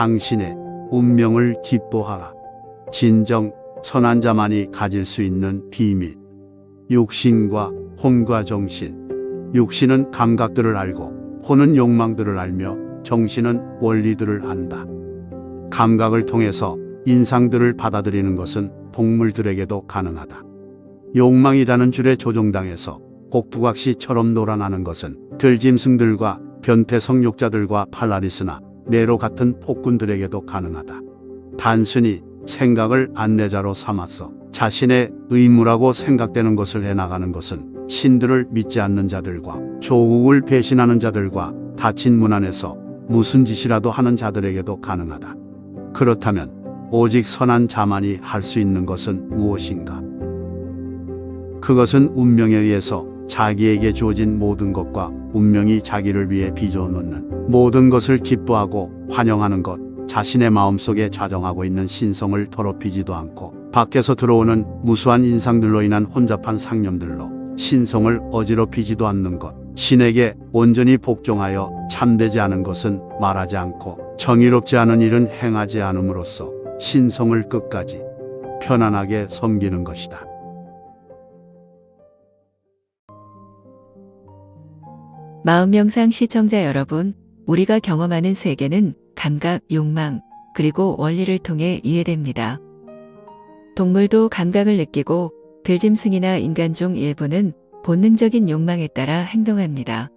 당신의 운명을 기뻐하라. 진정 선한 자만이 가질 수 있는 비밀. 육신과 혼과 정신. 육신은 감각들을 알고 혼은 욕망들을 알며 정신은 원리들을 안다. 감각을 통해서 인상들을 받아들이는 것은 동물들에게도 가능하다. 욕망이라는 줄에 조종당해서 꼭두각시처럼 놀아나는 것은 들짐승들과 변태 성욕자들과 팔라리스나 네로 같은 폭군들에게도 가능하다. 단순히 생각을 안내자로 삼아서 자신의 의무라고 생각되는 것을 해나가는 것은 신들을 믿지 않는 자들과 조국을 배신하는 자들과 닫힌 문 안에서 무슨 짓이라도 하는 자들에게도 가능하다. 그렇다면 오직 선한 자만이 할 수 있는 것은 무엇인가? 그것은 운명에 의해서 자기에게 주어진 모든 것과 운명이 자기를 위해 빚어 놓는 모든 것을 기뻐하고 환영하는 것, 자신의 마음속에 좌정하고 있는 신성을 더럽히지도 않고 밖에서 들어오는 무수한 인상들로 인한 혼잡한 상념들로 신성을 어지럽히지도 않는 것, 신에게 온전히 복종하여 참되지 않은 것은 말하지 않고 정의롭지 않은 일은 행하지 않음으로써 신성을 끝까지 편안하게 섬기는 것이다. 마음명상 시청자 여러분, 우리가 경험하는 세계는 감각, 욕망, 그리고 원리를 통해 이해됩니다. 동물도 감각을 느끼고 들짐승이나 인간 중 일부는 본능적인 욕망에 따라 행동합니다.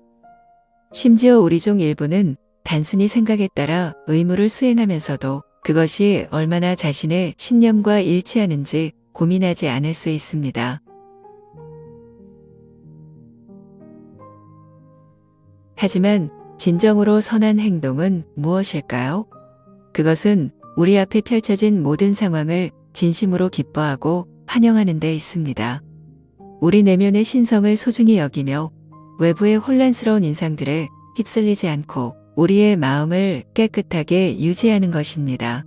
심지어 우리 중 일부는 단순히 생각에 따라 의무를 수행하면서도 그것이 얼마나 자신의 신념과 일치하는지 고민하지 않을 수 있습니다. 하지만 진정으로 선한 행동은 무엇일까요? 그것은 우리 앞에 펼쳐진 모든 상황을 진심으로 기뻐하고 환영하는 데 있습니다. 우리 내면의 신성을 소중히 여기며 외부의 혼란스러운 인상들에 휩쓸리지 않고 우리의 마음을 깨끗하게 유지하는 것입니다.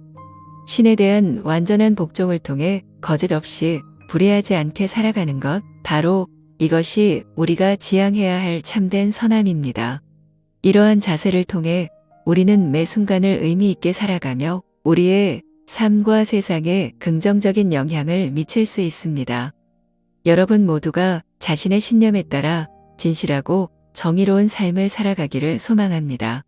신에 대한 완전한 복종을 통해 거짓 없이 불의하지 않게 살아가는 것, 바로 이것이 우리가 지향해야 할 참된 선함입니다. 이러한 자세를 통해 우리는 매 순간을 의미 있게 살아가며 우리의 삶과 세상에 긍정적인 영향을 미칠 수 있습니다. 여러분 모두가 자신의 신념에 따라 진실하고 정의로운 삶을 살아가기를 소망합니다.